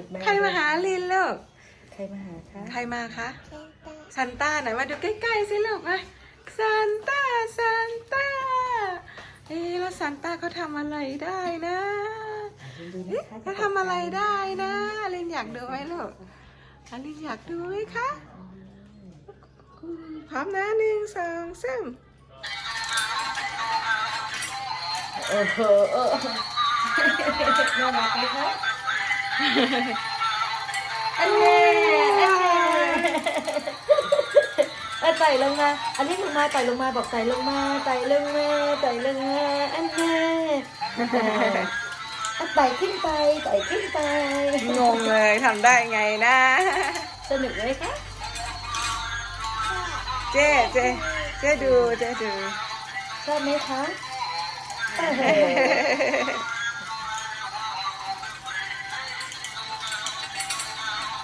ชุดแม่ใครมาหาลินลูกใครมาหาคะใครมาคะซันต้าไหนมาดูใกล้ๆสิลูกมาซันต้าซันต้าเอ๊ะแล้วซันต้าเขาทำอะไรได้นะดูเอ๊ะนะคะเขาทำอะไรได้นะอลินอยากดูไหมลูกอลินอยากดูไหมคะพร้อมนะหนึ่งสองสามเออเออเออน่ารักไหมคะ อันนี้อันนี้เอาไต่ลงมา อันนี้ลงมาไต่ลงมาบอกไต่ลงมาไต่ลงมาไต่ลงมาอันนี้เอาไต่ขึ้นไปไต่ขึ้นไป งงเลยทำได้ไงนะ สนุกไหมคะ เจ๊เจ๊เจ๊ดูเจ๊ดูชอบไหมคะ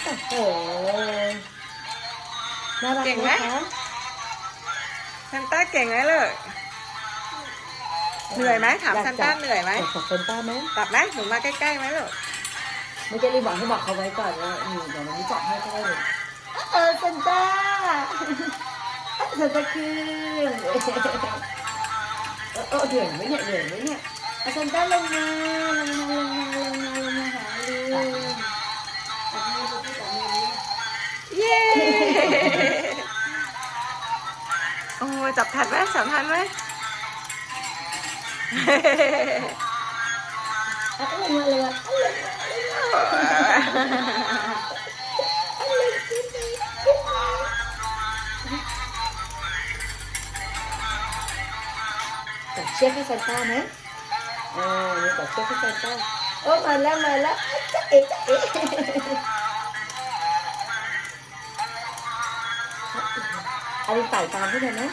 โอ้โหโอ้โหน่ารักไหมคะซันต้าเก่งไหมลูกเหนื่อยไหมถามซันต้าเหนื่อยไหมอยากจับซันต้าไหมตับไหมหนูมาใกล้ๆไหมลูกไม่ใช่รีบบอกให้บอกเขาไว้ก่อนว่าอืมเดี๋ยวมันไม่จับให้ก็ได้เลยเออซันต้าซันต้าคือเออเออเหนื่อยไหมเนี่ยเหนื่อยไหมเนี่ยเอาซันต้าลงมาลงมาลงมาลงมาลง โอ้จับทันไหมจับทันไหมเอาลงมาเลยอะเอาลงมาเอาลงมาเอาลงขึ้นไปขึ้นไปตัดเชือกให้ซันต้าไหมอ่านี่ตัดเชือกให้ซันต้าโอ้มาแล้วมาแล้วจ๊ะเอ๋จ๊ะเอ๋ อันนี้ไต่ตามขึ้นเลยนะ